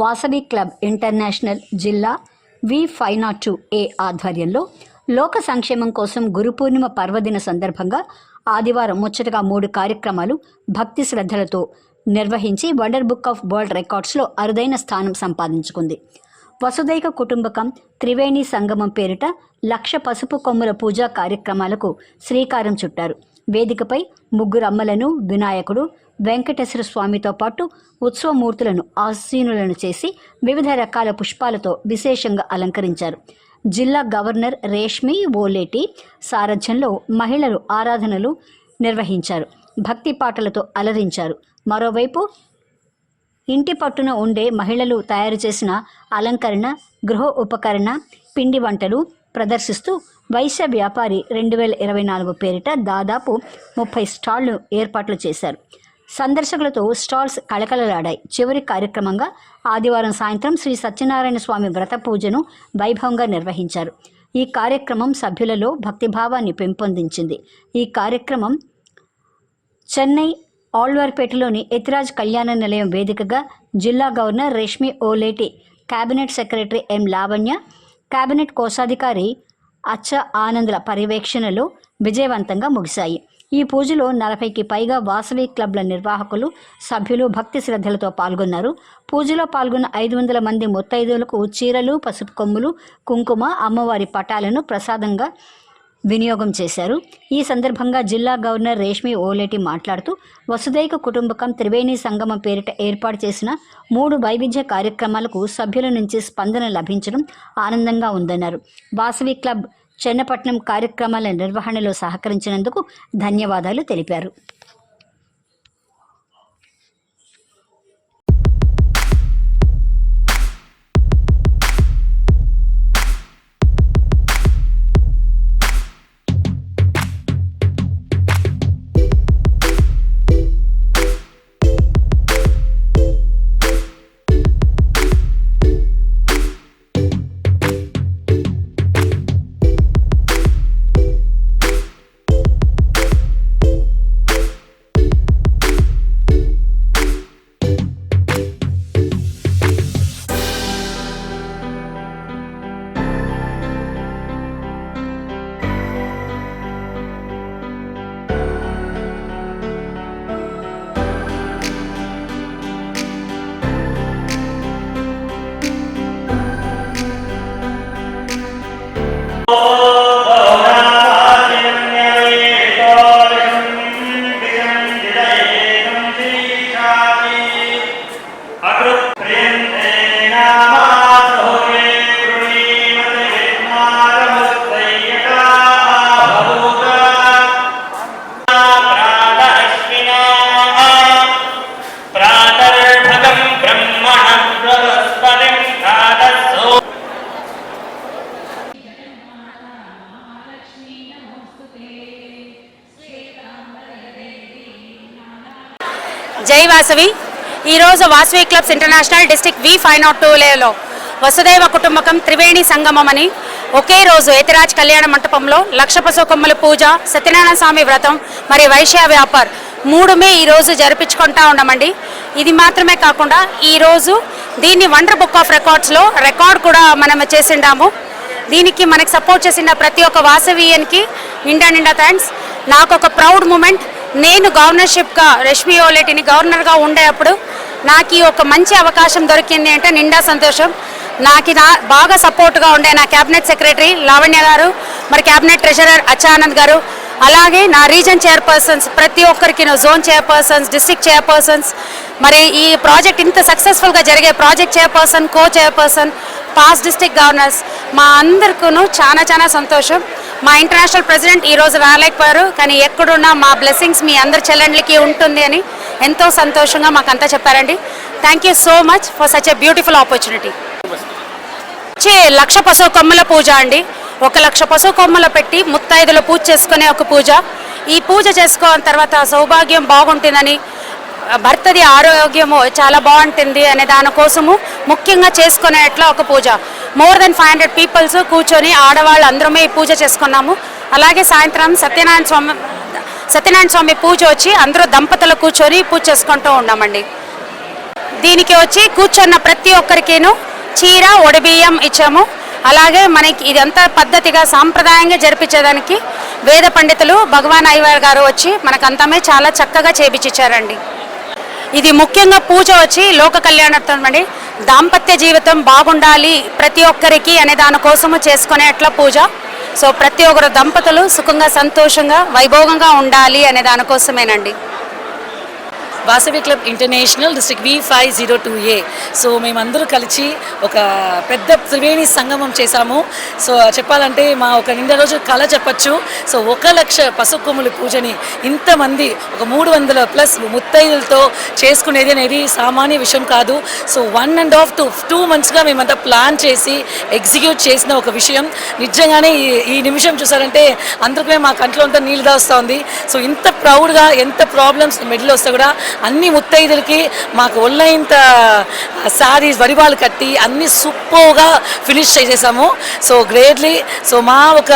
Vasavi club international జిల్లా V five nought two A ఆధ్వర్యంలో లోక సంక్షేమం కోసం గురు పూర్ణిమ పర్వదిన సందర్భంగా ఆదివారం ముచ్చటగా మూడు కార్యక్రమాలు భక్తి శ్రద్ధలతో నిర్వహించి వండర్ బుక్ ఆఫ్ వరల్డ్ రికార్డ్స్లో అరుదైన స్థానం సంపాదించుకుంది. వసుదైక కుటుంబకం త్రివేణి సంగమం పేరిట లక్ష పసుపు కొమ్ముల పూజా కార్యక్రమాలకు శ్రీకారం చుట్టారు. వేదికపై ముగ్గురు అమ్మలను వినాయకుడు వెంకటేశ్వర స్వామితో పాటు ఉత్సవమూర్తులను ఆసీనులను చేసి వివిధ రకాల పుష్పాలతో విశేషంగా అలంకరించారు. జిల్లా గవర్నర్ రేష్మి ఓలేటి సారథ్యంలో మహిళలు ఆరాధనలు నిర్వహించారు. భక్తి పాటలతో అలరించారు. మరోవైపు ఇంటి పట్టున ఉండే మహిళలు తయారు చేసిన అలంకరణ గృహ ఉపకరణ పిండి వంటలు ప్రదర్శిస్తూ వైశ్య వ్యాపారి రెండు వేల ఇరవై నాలుగు పేరిట దాదాపు ముప్పై స్టాళ్ళు ఏర్పాట్లు చేశారు. సందర్శకులతో స్టాల్స్ కళకళలాడాయి. చివరి కార్యక్రమంగా ఆదివారం సాయంత్రం శ్రీ సత్యనారాయణ స్వామి వ్రత పూజను వైభవంగా నిర్వహించారు. ఈ కార్యక్రమం సభ్యులలో భక్తిభావాన్ని పెంపొందించింది. ఈ కార్యక్రమం చెన్నై ఆళ్వార్పేటలోని ఎతిరాజ్ కళ్యాణ నిలయం వేదికగా జిల్లా governor Reshmi Oleti cabinet secretary M Lavanya cabinet కోశాధికారి అచ్చ ఆనంద్ల పర్యవేక్షణలో విజయవంతంగా ముగిశాయి. ఈ పూజలో నలభైకి పైగా వాసవి క్లబ్ల నిర్వాహకులు సభ్యులు భక్తి శ్రద్ధలతో పాల్గొన్నారు. పూజలో పాల్గొన్న ఐదు వందల మంది ముత్తైదులకు చీరలు పసుపు కొమ్ములు కుంకుమ అమ్మవారి పటాలను ప్రసాదంగా వినియోగం చేశారు. ఈ సందర్భంగా జిల్లా గవర్నర్ రేష్మి ఓలేటి మాట్లాడుతూ వసుదైక కుటుంబకం త్రివేణి సంగమం పేరిట ఏర్పాటు చేసిన మూడు వైవిధ్య కార్యక్రమాలకు సభ్యుల నుంచి స్పందన లభించడం ఆనందంగా ఉందన్నారు. వాసవి క్లబ్ చెన్నపట్నం కార్యక్రమాల నిర్వహణలో సహకరించినందుకు ధన్యవాదాలు తెలిపారు. వాసవి. ఈరోజు Vasavi clubs international district V five not లేలో వసుదైవ కుటుంబకం త్రివేణి సంగమం అని ఒకే రోజు ఏతిరాజ్ కళ్యాణ మంటపంలో లక్ష పశుకొమ్మల పూజ సత్యనారాయణ స్వామి వ్రతం మరి వైశ్య వ్యాపార్ మూడుమే ఈరోజు జరిపించుకుంటా ఉండమండి. ఇది మాత్రమే కాకుండా ఈరోజు దీన్ని వండర్ బుక్ ఆఫ్ రికార్డ్స్లో రికార్డ్ కూడా మనం చేసిండాము. దీనికి మనకి సపోర్ట్ చేసిన ప్రతి ఒక్క వాసవీయన్కి నిండా నిండా థ్యాంక్స్. నాకు ఒక ప్రౌడ్ మూమెంట్ నేను గవర్నర్షిప్గా రష్మి ఓలేటిని గవర్నర్గా ఉండేటప్పుడు నాకు ఈ ఒక మంచి అవకాశం దొరికింది అంటే నిండా సంతోషం. నాకు నా బాగా సపోర్ట్గా ఉండే నా క్యాబినెట్ సెక్రటరీ లావణ్య గారు మరి క్యాబినెట్ ట్రెజరర్ అచ్చానంద్ గారు అలాగే నా రీజన్ చైర్పర్సన్స్ ప్రతి ఒక్కరికి నా జోన్ చైర్పర్సన్స్ డిస్ట్రిక్ట్ చైర్పర్సన్స్ మరి ఈ ప్రాజెక్ట్ ఇంత సక్సెస్ఫుల్గా జరిగే project chairperson co chairperson past district governors మా అందరికీ చాలా చాలా సంతోషం. మా ఇంటర్నేషనల్ ప్రెసిడెంట్ ఈరోజు రాలేకపోయారు కానీ ఎక్కడున్నా మా బ్లెస్సింగ్స్ మీ అందరి చెల్లెండ్లకి ఉంటుంది అని ఎంతో సంతోషంగా మాకు అంతా చెప్పారండి. Thank you so much for such a beautiful opportunity వచ్చే లక్ష పశువు కొమ్మల పూజ అండి. ఒక లక్ష పశువు కొమ్మలు పెట్టి ముత్తైదులు పూజ చేసుకునే ఒక పూజ. ఈ పూజ చేసుకోవడం తర్వాత సౌభాగ్యం బాగుంటుందని భర్తది ఆరోగ్యము చాలా బాగుంటుంది అనే దానికోసము ముఖ్యంగా చేసుకునేట్లా ఒక పూజ. More than five hundred peoples కూర్చొని ఆడవాళ్ళు అందరమే ఈ పూజ చేసుకున్నాము. అలాగే సాయంత్రం సత్యనారాయణ స్వామి సత్యనారాయణ స్వామి పూజ వచ్చి అందరూ దంపతులు కూర్చొని పూజ చేసుకుంటూ ఉన్నామండి. దీనికి వచ్చి కూర్చున్న ప్రతి ఒక్కరికిను చీర ఒడిబియ్యం ఇచ్చాము. అలాగే మనకి ఇదంతా పద్ధతిగా సాంప్రదాయంగా జరిపించేదానికి వేద పండితులు భగవాన్ అయ్యవారు గారు వచ్చి మనకంతమే చాలా చక్కగా చేపించారండి ఇది ముఖ్యంగా పూజ వచ్చి లోక కళ్యాణార్థం అండి. దాంపత్య జీవితం బాగుండాలి ప్రతి ఒక్కరికి అనే దానికోసము చేసుకునేట్ల పూజ. సో ప్రతి ఒక్కరు దంపతులు సుఖంగా సంతోషంగా వైభోగంగా ఉండాలి అనే దానికోసమేనండి Vasavi club international district V five zero two A. So మేమందరూ కలిసి ఒక పెద్ద త్రివేణి సంగమం చేశాము. సో చెప్పాలంటే మా ఒక నిండా రోజు కళ చెప్పచ్చు. సో ఒక లక్ష పసుకొమ్ముల పూజని ఇంతమంది ఒక మూడు వందల ప్లస్ ముత్తైదులతో చేసుకునేది అనేది సామాన్య విషయం కాదు. So one and half to two మంత్స్గా మేమంతా ప్లాన్ చేసి ఎగ్జిక్యూట్ చేసిన ఒక విషయం. నిజంగానే ఈ ఈ నిమిషం చూసారంటే అందరికీ మా కంట్లో అంతా నీళ్ళు దాస్తుంది సో ఇంత ప్రౌడ్గా ఎంత ప్రాబ్లమ్స్ మిడిల్ వస్తే కూడా అన్ని ముత్తైదులకి మాకు ఒళ్ళైంత శారీస్ వరివాళ్ళు కట్టి అన్ని సూపర్గా ఫినిష్ చేసేసాము. So greatly. సో మా ఒక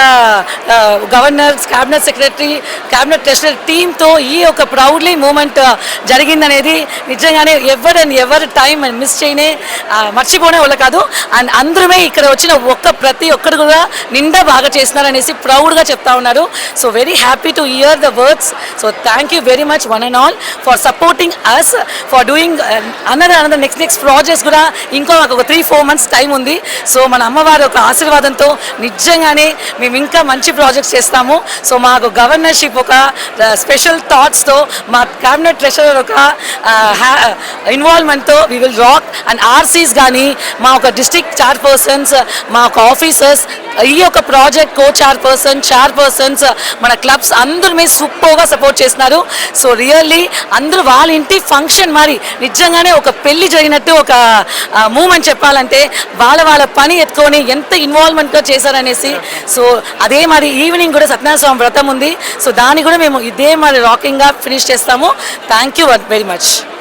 governor cabinet secretary cabinet treasurer టీంతో ఈ ఒక ప్రౌడ్లీ మూమెంట్ జరిగిందనేది నిజంగానే ఎవరని ఎవరి టైం మిస్ చేయనే మర్చిపోనే వాళ్ళు కాదు. అండ్ అందరమే ఇక్కడ వచ్చిన ఒక్క ప్రతి ఒక్కరు కూడా నిండా బాగా చేస్తున్నారనేసి ప్రౌడ్గా చెప్తా ఉన్నారు. So very happy to hear the words so thank you very much one and all for supporting us for doing another another next next projects కూడా ఇంకో మాకు ఒక త్రీ ఫోర్ మంత్స్ టైం ఉంది. సో మన అమ్మవారి ఒక ఆశీర్వాదంతో నిజంగానే మేము ఇంకా మంచి ప్రాజెక్ట్స్ చేస్తాము. సో మాకు గవర్నర్షిప్ ఒక uh, స్పెషల్ థాట్స్తో మా క్యాబినెట్ ట్రెషరర్ ఒక ఇన్వాల్వ్మెంట్తో we will rock and RCs కానీ మా ఒక డిస్ట్రిక్ట్ చార్ పర్సన్స్ మా ఒక ఆఫీసర్స్ ఈ యొక్క project co chairperson chairpersons మన క్లబ్స్ అందరూ మీద సూపర్గా సపోర్ట్ చేస్తున్నారు. సో రియల్లీ అందరూ వాళ్ళ ఇంటి ఫంక్షన్ మరి నిజంగానే ఒక పెళ్ళి జరిగినట్టు ఒక మూమెంట్ చెప్పాలంటే వాళ్ళ వాళ్ళ పని ఎత్తుకొని ఎంత ఇన్వాల్వ్మెంట్గా చేశారనేసి సో అదే మరి ఈవినింగ్ కూడా సత్యనారాయణ స్వామి వ్రతం ఉంది. సో దాన్ని కూడా మేము ఇదే మరి రాకింగ్గా ఫినిష్ చేస్తాము. Thank you very much.